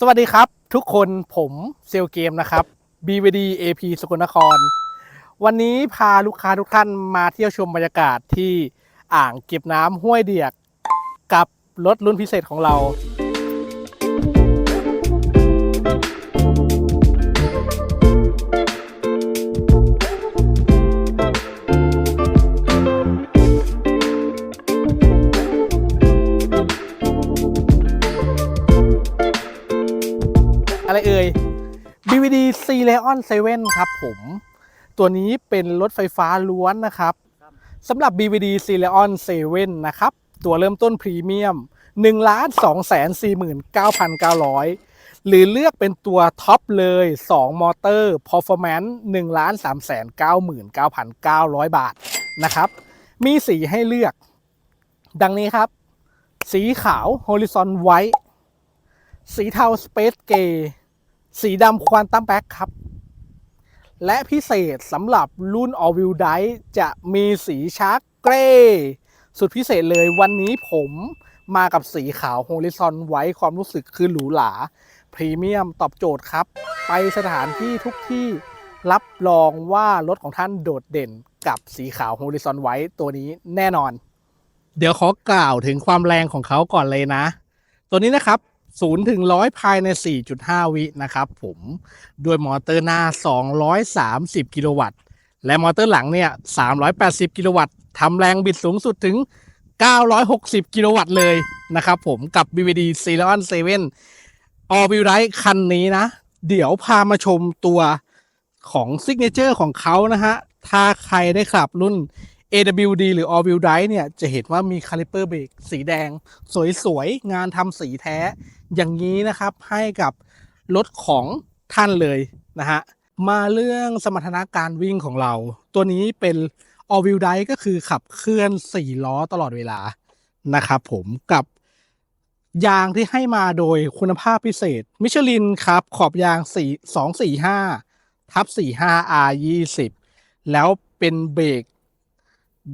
สวัสดีครับทุกคนผมเซลเกมนะครับ BVD AP สกลนคร วันนี้พาลูกค้าทุกท่านมาเที่ยวชมบรรยากาศที่อ่างเก็บน้ำห้วยเดียก กับรถรุ่นพิเศษของเรา อะไรเอ่ย BVD C Leon 7 ครับผม ตัวนี้เป็นรถไฟฟ้าล้วนนะครับสำหรับ BVD C Leon 7 นะครับ ตัวเริ่มต้นพรีเมียม1ล้าน2 4 9 9 0 0 หรือเลือกเป็นตัวท็อปเลย 2 มอเตอร์ Performance 1ล้าน3 9 9 9 0 0 บาทนะครับ มีสีให้เลือก ดังนี้ครับ สีขาว Horizon White สีเทา Space Gray สีดำควอนตัมแบ็กครับ และพิเศษสำหรับรุ่น All Wheel Drive จะมีสีชาร์กเกรย์สุดพิเศษเลยวันนี้ผมมากับสีขาว Horizon ไว้ความรู้สึกคือหรูหราพรีเมียมตอบโจทย์ครับ ไปสถานที่ทุกที่รับรองว่ารถของท่านโดดเด่นกับสีขาว Horizon ไว้ตัวนี้แน่นอน เดี๋ยวขอกล่าวถึงความแรงของเขาก่อนเลยนะ ตัวนี้นะครับ 0ถึง100 ภายใน 4.5 วินะครับผมด้วยมอเตอร์หน้า 230 กิโลวัตต์ และมอเตอร์หลังเนี่ย 380 กิโลวัตต์ทำแรงบิดสูงสุดถึง 960 กิโลวัตต์เลยนะครับผมกับ BVD c e l o n 7 All Wheel Drive คันนี้นะ เดี๋ยวพามาชมตัวของซิกเนเจอร์ของเขานะฮะ ถ้าใครได้ขับรุ่น AWD หรือ All Wheel Drive เนี่ย จะเห็นว่ามีคาลิเปอร์เบรกสีแดง สวยๆ งานทำสีแท้ อย่างนี้นะครับ ให้กับรถของท่านเลยนะฮะ มาเรื่องสมรรถนะการวิ่งของเรา ตัวนี้เป็น All Wheel Drive ก็คือขับเคลื่อน 4 ล้อตลอดเวลานะครับผมกับยางที่ให้มาโดยคุณภาพพิเศษ มิชลินครับ ขอบยาง 4 245ทับ 45 R 20 แล้วเป็นเบรก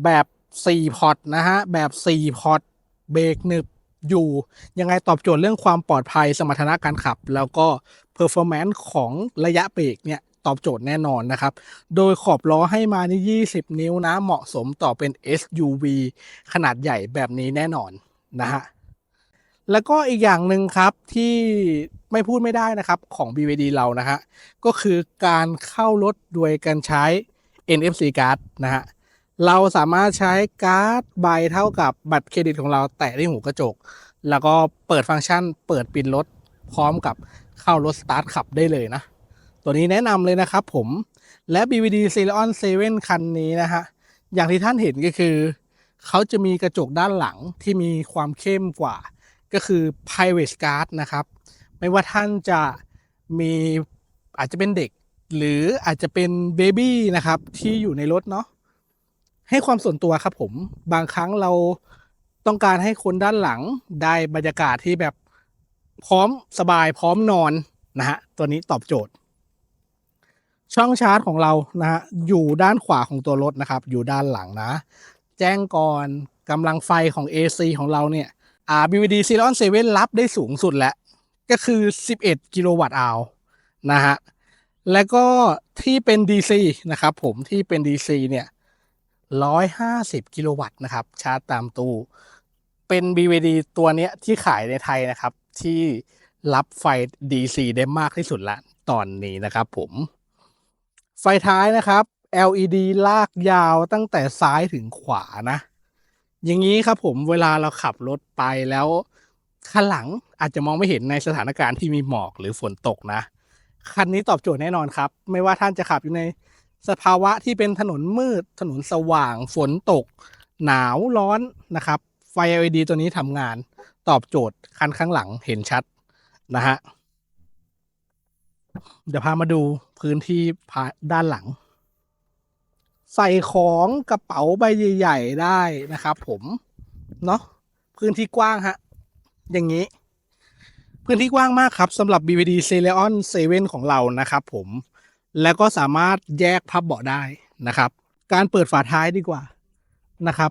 แบบ4พอร์ตนะฮะ แบบ4พอร์ตเบรกหนึบอยู่ ยังไงตอบโจทย์เรื่องความปลอดภัยสมรรถนะการขับ แล้วก็ performance ของระยะเบรกเนี่ยตอบโจทย์แน่นอนนะครับ โดยขอบล้อให้มานี่ 20 นิ้วนะ เหมาะสมต่อเป็น SUV ขนาดใหญ่แบบนี้แน่นอนนะฮะ แล้วก็อีกอย่างหนึ่งครับที่ไม่พูดไม่ได้นะครับของ BVD เรานะฮะ ก็คือการเข้ารถโดยการใช้ NFC card นะฮะ เราสามารถใช้การ์ดใบเท่ากับบัตรเครดิตของเราแตะที่หูกระจก แล้วก็เปิดฟังก์ชัน เปิดปิดรถพร้อมกับเข้ารถสตาร์ทขับได้เลยนะ ตัวนี้แนะนำเลยนะครับผม และ BVD c e l o n 7 คันนี้นะฮะ อย่างที่ท่านเห็นก็คือ เขาจะมีกระจกด้านหลังที่มีความเข้มกว่า ก็คือ private guard นะครับ ไม่ว่าท่านจะมีอาจจะเป็นเด็ก หรืออาจจะเป็นเบบี้นะครับที่อยู่ในรถเนาะ ให้ความส่วนตัวครับผมบางครั้งเราต้องการให้คนด้านหลังได้บรรยากาศที่แบบพร้อมสบายพร้อมนอนนะฮะตัวนี้ตอบโจทย์ ช่องชาร์จของเรานะฮะอยู่ด้านขวาของตัวรถนะครับ อยู่ด้านหลังนะ แจ้งก่อนกำลังไฟของ AC ของเราเนี่ยอ่า BVD c e l o n 7รับได้สูงสุดแล้ว ก็คือ 11 กิโลวัตต์อาวนะฮะ แล้วก็ที่เป็น DC นะครับผมที่เป็น DC เนี่ย 150 กิโลวัตต์นะครับ ชาร์จตามตู้ เป็น BVD ตัวเนี้ยที่ขายในไทยนะครับ ที่รับไฟ DC ได้มากที่สุดละตอนนี้นะครับผม ไฟท้ายนะครับ LED ลากยาวตั้งแต่ซ้ายถึงขวานะ อย่างนี้ครับผมเวลาเราขับรถไปแล้วข้างหลังอาจจะมองไม่เห็นในสถานการณ์ที่มีหมอกหรือฝนตกนะ คันนี้ตอบโจทย์แน่นอนครับ ไม่ว่าท่านจะขับอยู่ใน สภาวะที่เป็นถนนมืด ถนนสว่าง ฝนตก หนาวร้อนนะครับ ไฟ LED ตัวนี้ทำงานตอบโจทย์คันข้างหลังเห็นชัดนะฮะ เดี๋ยวพามาดูพื้นที่ด้านหลัง ใส่ของกระเป๋าใบใหญ่ๆได้นะครับผมเนาะพื้นที่กว้างฮะ อย่างนี้ พื้นที่กว้างมากครับสำหรับ BVD c e l e o n 7 ของเรานะครับผม แล้วก็สามารถแยกพับเบาะได้นะครับ การเปิดฝาท้ายดีกว่านะครับ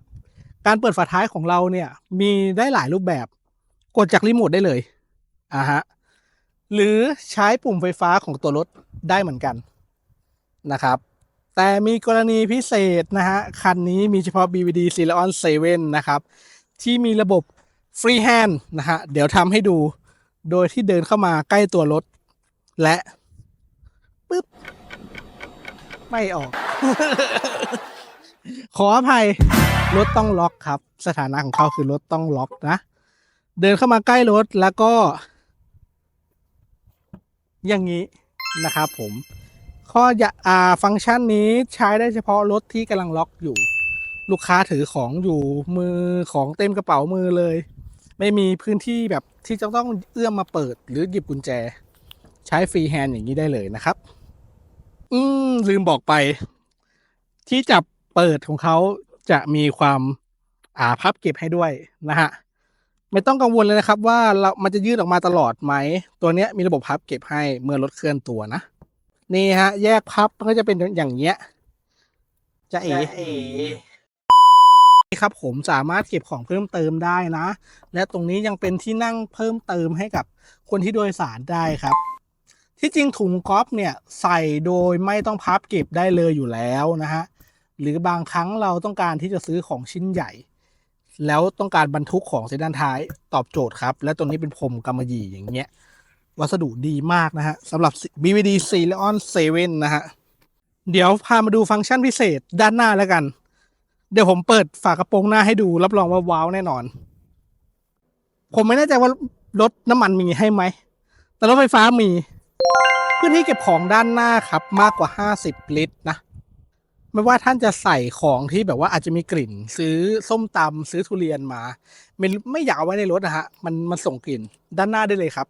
การเปิดฝาท้ายของเราเนี่ยมีได้หลายรูปแบบ กดจากรีโมทได้เลยอ่าฮะหรือใช้ปุ่มไฟฟ้าของตัวรถได้เหมือนกันนะครับ แต่มีกรณีพิเศษนะฮะคันนี้มีเฉพาะ BVD c e l o n 7 นะครับ ที่มีระบบ Freehand นะฮะเดี๋ยวทำให้ดูโดยที่เดินเข้ามาใกล้ตัวรถ และ ปึ๊บ ไม่ออก ขออภัย รถต้องล็อกครับ สถานะของเขาคือรถต้องล็อกนะ เดินเข้ามาใกล้รถแล้วก็ อย่างนี้นะครับผม ข้อยอ่าฟังก์ชันนี้ใช้ได้เฉพาะรถที่กำลังล็อกอยู่ ลูกค้าถือของอยู่มือของเต็มกระเป๋ามือเลย ไม่มีพื้นที่แบบที่จะต้องเอื้อมมาเปิดหรือหยิบกุญแจใช้ฟรีแฮนด์อย่างนี้ได้เลยนะครับ อืม ลืมบอกไป ที่จับเปิดของเขาจะมีความอ่าพับเก็บให้ด้วยนะฮะ ไม่ต้องกังวลเลยนะครับ ว่าเรามันจะยืดออกมาตลอดไหม ตัวเนี้ยมีระบบพับเก็บให้เมื่อรถเคลื่อนตัวนะ นี่ฮะ แยกพับมันก็จะเป็นอย่างเงี้ยจะเอ๋ครับผมสามารถเก็บของเพิ่มเติมได้นะ และตรงนี้ยังเป็นที่นั่งเพิ่มเติมให้กับคนที่โดยสารได้ครับ ที่จริงถุงก๊อฟเนี่ยใส่โดยไม่ต้องพับเก็บได้เลยอยู่แล้วนะฮะ หรือบางครั้งเราต้องการที่จะซื้อของชิ้นใหญ่ แล้วต้องการบรรทุกของเส้นด้านท้ายตอบโจทย์ครับ และตรงนี้เป็นพรมกำมะหยี่อย่างเงี้ย วัสดุดีมากนะฮะสำหรับ BVD c e l e o n 7 นะฮะ เดี๋ยวพามาดูฟังก์ชันพิเศษด้านหน้าแล้วกัน เดี๋ยวผมเปิดฝากระโปรงหน้าให้ดูรับรองว่าว้าวแน่นอน ผมไม่แน่ใจว่ารถน้ำมันมีให้ไหม แต่รถไฟฟ้ามี พื้นที่เก็บของด้านหน้าครับมากกว่า 50 ลิตรนะ ไม่ว่าท่านจะใส่ของที่แบบว่าอาจจะมีกลิ่น ซื้อส้มตำซื้อทุเรียนมาไม่ไม่อยากเอาไว้ในรถนะฮะมันมันส่งกลิ่นด้านหน้าได้เลยครับ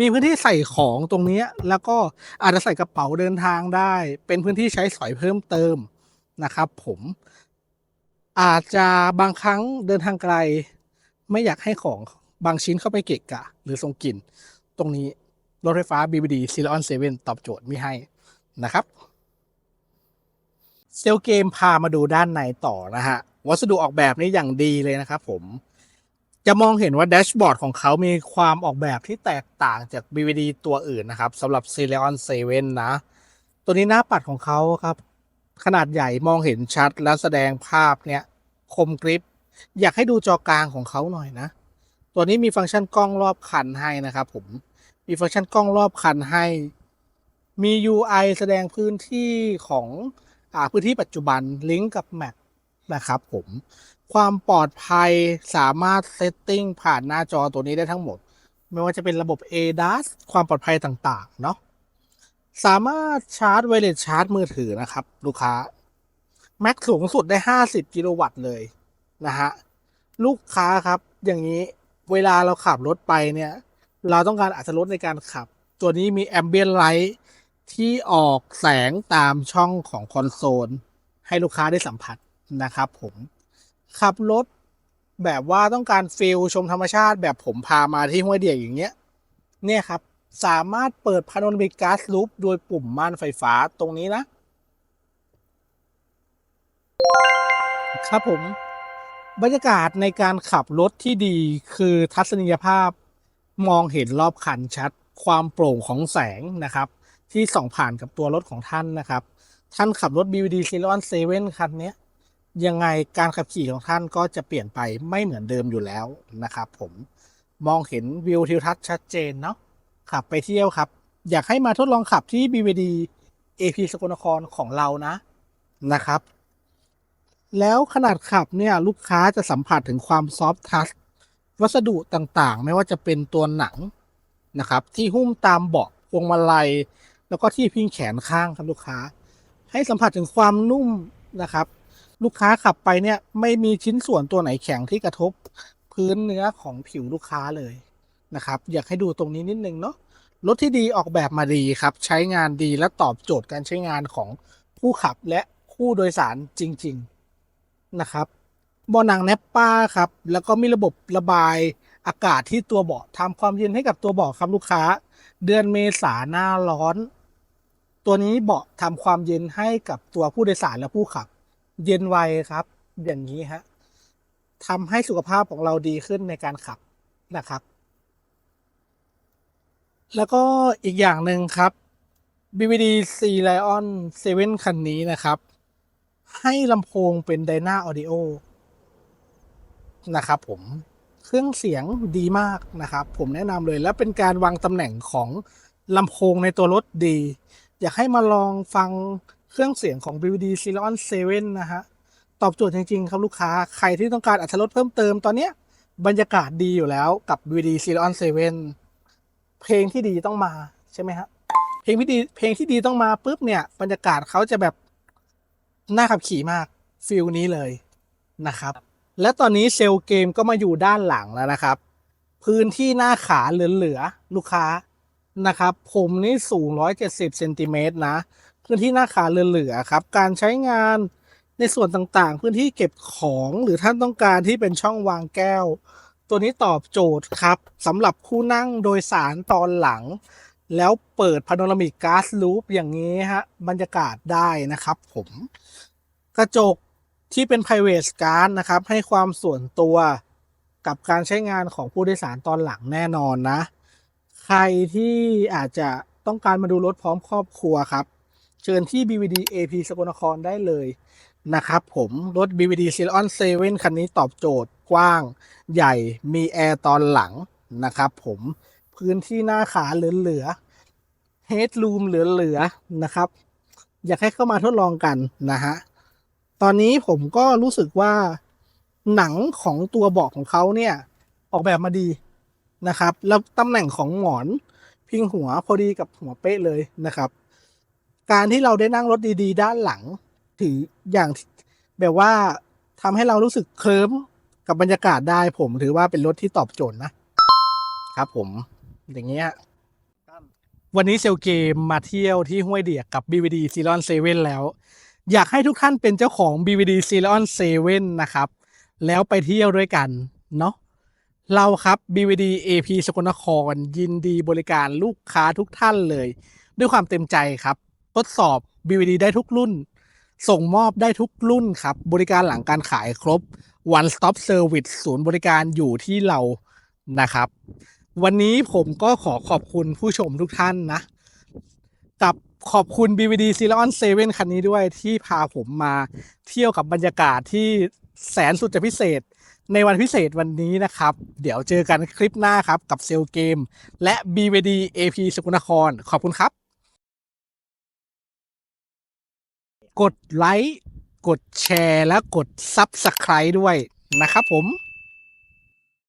มีพื้นที่ใส่ของตรงนี้แล้วก็อาจจะใส่กระเป๋าเดินทางได้ เป็นพื้นที่ใช้สอยเพิ่มเติมนะครับ ผมอาจจะบางครั้งเดินทางไกล ไม่อยากให้ของบางชิ้นเข้าไปเกะกะ หรือส่งกลิ่นตรงนี้ รถไฟฟ้า BBD c e l e o n 7 ตอบโจทย์ไม่ให้นะครับเซลลเกมพามาดูด้านในต่อนะฮะ วัสดุออกแบบนี้อย่างดีเลยนะครับผม จะมองเห็นว่าแดชบอร์ดของเขามีความออกแบบที่แตกต่างจาก BVD ตัวอื่นนะครับสำหรับ c e l e o n 7 นะ ตัวนี้หน้าปัดของเขาครับ ขนาดใหญ่มองเห็นชัดและแสดงภาพเนี่ย คมกริบอยากให้ดูจอกลางของเขาหน่อยนะ ตัวนี้มีฟังก์ชันกล้องรอบคันให้นะครับผม มีฟังก์ชันกล้องรอบคันให้ มี UI แสดงพื้นที่ของอ่าพื้นที่ปัจจุบันลิงก์กับแมปนะครับผม ความปลอดภัยสามารถเซตติ้งผ่านหน้าจอตัวนี้ได้ทั้งหมด ไม่ว่าจะเป็นระบบ ADAS ความปลอดภัยต่างๆ เนาะสามารถชาร์จไวเลสชาร์จมือถือนะครับ ลูกค้า แม็กสูงสุดได้ 50 กิโลวัตต์เลยนะฮะ ลูกค้าครับอย่างนี้เวลาเราขับรถไปเนี่ย เราต้องการอัตรถรสในการขับ ตัวนี้มีแอมเบียนไลท์ที่ออกแสงตามช่องของคอนโซล ให้ลูกค้าได้สัมผัสนะครับผม ขับรถแบบว่าต้องการฟิลชมธรรมชาติแบบผมพามาที่ห้วยเดียอย่างเงี้ย เนี่ยครับ สามารถเปิดพาโนรามิกก๊าซลูปโดยปุ่มม่านไฟฟ้าตรงนี้นะ ครับผม บรรยากาศในการขับรถที่ดีคือทัศนียภาพ มองเห็นรอบคันชัด ความโปร่งของแสงนะครับ ที่ส่องผ่านกับตัวรถของท่านนะครับ ท่านขับรถ BVD c e l e o n 7คันเนี้ยยังไงการขับขี่ของท่านก็จะเปลี่ยนไปไม่เหมือนเดิมอยู่แล้วนะครับ ผมมองเห็นวิวทิวทัศน์ชัดเจนเนาะขับไปเที่ยวครับ อยากให้มาทดลองขับที่ BVD AP สกลนครของเรานะนะครับ แล้วขนาดขับเนี่ยลูกค้าจะสัมผัสถึงความซอฟทัช วัสดุต่างๆ ไม่ว่าจะเป็นตัวหนังนะครับ ที่หุ้มตามเบาะพวงมาลัย แล้วก็ที่พิงแขนข้างครับลูกค้า ให้สัมผัสถึงความนุ่มนะครับ ลูกค้าขับไปเนี่ยไม่มีชิ้นส่วนตัวไหนแข็งที่กระทบพื้นเนื้อของผิวลูกค้าเลยนะครับ อยากให้ดูตรงนี้นิดนึงเนาะรถที่ดีออกแบบมาดีครับ ใช้งานดีและตอบโจทย์การใช้งานของผู้ขับและผู้โดยสารจริง ๆนะครับ บาะหนังแนปป้าครับ แล้วก็มีระบบระบายอากาศที่ตัวเบาะทำความเย็นให้กับตัวเบาะครับลูกค้า เดือนเมษาหน้าร้อน ตัวนี้เบาะทำความเย็นให้กับตัวผู้โดยสารและผู้ขับ เย็นไวครับ อย่างนี้ฮะทำให้สุขภาพของเราดีขึ้นในการขับนะครับ แล้วก็อีกอย่างหนึ่งครับ BVD C Lion 7 คันนี้นะครับ ให้ลำโพงเป็น Dyna Audio นะครับผมเครื่องเสียงดีมากนะครับผมแนะนำเลยและเป็นการวางตำแหน่งของลำโพงในตัวรถดี อยากให้มาลองฟังเครื่องเสียงของ BVD c l o n 7 นะฮะ ตอบโจทย์จริง ๆ ครับลูกค้าใครที่ต้องการอัตรถเพิ่มเติมตอนเนี้ยบรรยากาศดีอยู่แล้วกับ BVD c l o n 7 เพลงที่ดีต้องมาใช่ไหมฮะเพลงที่ดีเพลงที่ดีต้องมาปุ๊บเนี่ย บรรยากาศเขาจะแบบน่าขับขี่มากฟิลนี้เลยนะครับ และตอนนี้เซลล์เกมก็มาอยู่ด้านหลังแล้วนะครับ พื้นที่หน้าขาเหลือๆลูกค้านะครับ ผมนี่สูง 170เซนติเมตรนะ พื้นที่หน้าขาเหลือๆครับ การใช้งานในส่วนต่างๆ พื้นที่เก็บของหรือท่านต้องการที่เป็นช่องวางแก้ว ตัวนี้ตอบโจทย์ครับสำหรับผู้นั่งโดยสารตอนหลัง แล้วเปิดพาโนรามิกก๊าซลูปอย่างนี้ฮะบรรยากาศได้นะครับผม กระจก ที่เป็น private card นะครับ ให้ความส่วนตัวกับการใช้งานของผู้โดยสารตอนหลังแน่นอนนะ ใครที่อาจจะต้องการมาดูรถพร้อมครอบครัวครับ เชิญที่ BVD AP สกลนครได้เลยนะครับผมรถ BVD c i l o n 7 คันนี้ตอบโจทย์กว้างใหญ่มีแอร์ตอนหลังนะครับผมพื้นที่หน้าขาเหลือๆ Headroom เหลือๆนะครับ อยากให้เข้ามาทดลองกันนะฮะ ตอนนี้ผมก็รู้สึกว่าหนังของตัวเบาะของเขาเนี่ยออกแบบมาดีนะครับ แล้วตำแหน่งของหมอนพิงหัวพอดีกับหัวเป๊ะเลยนะครับ การที่เราได้นั่งรถดีๆ ด้านหลัง ถืออย่างแบบว่าทำให้เรารู้สึกเคลิ้มกับบรรยากาศได้ผมถือว่าเป็นรถที่ตอบโจทย์นะครับผมอย่างเงี้ยวันนี้เซลเกมมาเที่ยวที่ห้วยเดียกกับ BVD c e l o n 7แล้ว อยากให้ทุกท่านเป็นเจ้าของ BVD c e l o n 7 นะครับ แล้วไปเที่ยวด้วยกันเนาะเราครับ BVD AP สกลนคร ยินดีบริการลูกค้าทุกท่านเลย ด้วยความเต็มใจครับ ทดสอบ BVD ได้ทุกรุ่น ส่งมอบได้ทุกรุ่นครับ บริการหลังการขายครบ One Stop Service ศูนย์บริการอยู่ที่เรานะครับ วันนี้ผมก็ขอขอบคุณผู้ชมทุกท่านนะ กับ ขอบคุณ BVD c e l o n 7 คันนี้ด้วยที่พาผมมาเที่ยวกับบรรยากาศที่แสนสุดจะพิเศษ ในวันพิเศษวันนี้นะครับ เดี๋ยวเจอกันคลิปหน้าครับ กับเซลเกม และ BVD AP สกลนคร ขอบคุณครับ กดไลค์กดแชร์และกด Subscribe ด้วยนะครับผม